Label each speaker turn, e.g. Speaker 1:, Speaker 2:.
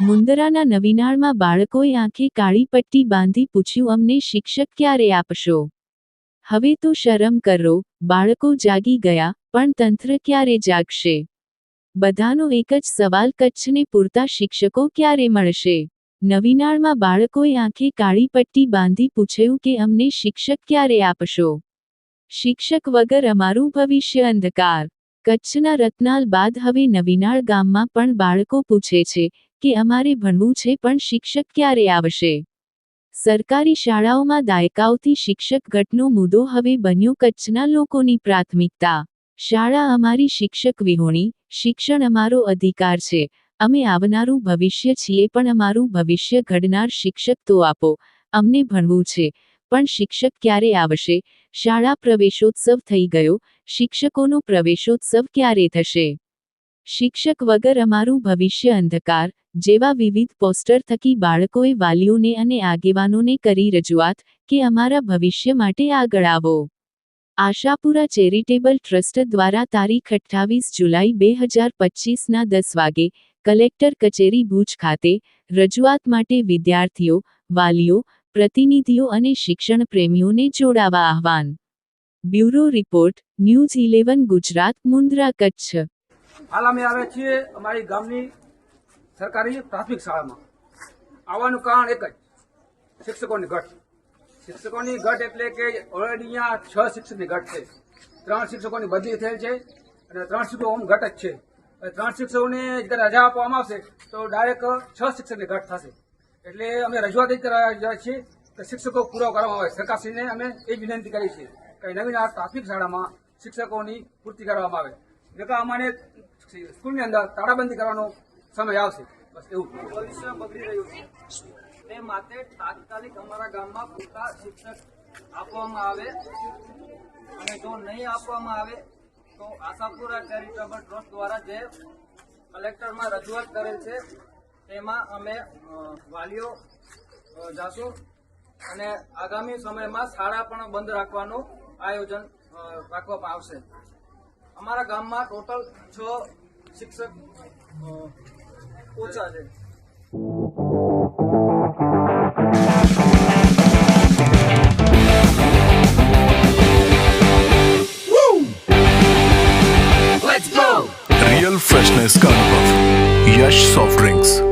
Speaker 1: મુંદરાના નવીનાળમાં બાળકોએ આંખે કાળી પટ્ટી બાંધી પૂછ્યું, અમને શિક્ષક ક્યારે આપશો? હવે તો શરમ કરો, બાળકો જાગી ગયા, પણ તંત્ર ક્યારે જાગશે? બધાનો એક જ સવાલ કચ્છને પૂરતા શિક્ષકો ક્યારે મળશે? નવીનાળમાં બાળકોએ આંખે કાળી પટ્ટી બાંધી પૂછ્યું કે, અમને શિક્ષક ક્યારે આપશો? શિક્ષક વગર અમારું ભવિષ્ય અંધકાર. કચ્છના રત્નાલ બાદ હવે નવીનાળ ગામમાં પણ બાળકો પૂછે છે કે અમારે ભણવું છે પણ શિક્ષક ક્યારે આવશે? સરકારી શાળાઓમાં દાયકાઓથી શિક્ષક ઘટનો મુદ્દો હવે બન્યો કચ્છના લોકોની પ્રાથમિકતા. શાળા અમારી શિક્ષક વિહોણી, શિક્ષણ અમારો અધિકાર છે. અમે આવનારું ભવિષ્ય છીએ પણ અમારું ભવિષ્ય ઘડનાર શિક્ષક તો આપો. અમને ભણવું છે, પણ શિક્ષક ક્યારે આવશે? શાળા પ્રવેશોત્સવ થઈ ગયો, શિક્ષકોનો પ્રવેશોત્સવ ક્યારે થશે? શિક્ષક વગર અમારું ભવિષ્ય અંધકાર જેવા વિવિધ પોસ્ટર થકી બાળકોએ વાલીઓને અને આગેવાનોને કરી રજૂઆત કે અમારા ભવિષ્ય માટે આગળ આવો. આશાપુરા ચેરિટેબલ ટ્રસ્ટ દ્વારા તારીખ અઠ્ઠાવીસ જુલાઈ બે હજાર પચીસના દસ વાગે કલેક્ટર કચેરી ભુજ ખાતે રજૂઆત માટે વિદ્યાર્થીઓ, વાલીઓ, પ્રતિનિધિઓ અને શિક્ષણ પ્રેમીઓને જોડાવા આહવાન. Bureau report, news eleven Gujarat, Mundra, Kutch.
Speaker 2: હાલ અમે આવ્યા છીએ અમારી ગામની સરકારી પ્રાથમિક શાળામાં. આવવાનું કારણ એક જ, શિક્ષકોની ઘટ. શિક્ષકોની ઘટ એટલે કે ઓલરેડી અહીંયા છ શિક્ષકની ઘટ છે. ત્રણ શિક્ષકોની બદલી થયેલ છે અને ત્રણ શિક્ષકો ઓમ ઘટ જ છે. ત્રણ શિક્ષકોને રજા આપવામાં આવશે તો ડાયરેક્ટ છ શિક્ષકની ઘટ થશે. એટલે અમે રજૂઆત એ કરવા છીએ કે શિક્ષકો પૂરો કરવામાં આવે. સરકારશ્રીને અમે એ જ વિનંતી કરી છે કે નવીન આ પ્રાથમિક શાળામાં શિક્ષકોની પૂર્તિ કરવામાં આવે. નકા અમારે સ્કૂલની અંદર તાળાબંધી કરવાનો સમય આવશે. બસ એવું.
Speaker 3: ભવિષ્ય બગડી રહ્યું છે. તે માટે તાત્કાલિક અમારા ગામમાં પૂરતા શિક્ષક આપવામાં આવે અને જો નહીં આપવામાં આવે તો આશાપુરા ચેરિટેબલ ટ્રસ્ટ દ્વારા જે કલેક્ટરમાં રજૂઆત કરેલ છે, તેમાં અમે વાલીઓ જાશું અને આગામી સમયમાં શાળા પણ બંધ રાખવાનું આયોજન રાખવામાં આવશે. અમારા ગામમાં ટોટલ છ શિક્ષક ઓછા છે
Speaker 4: रियल फ्रेशनेस का अनुभव यश सॉफ्ट ड्रिंक्स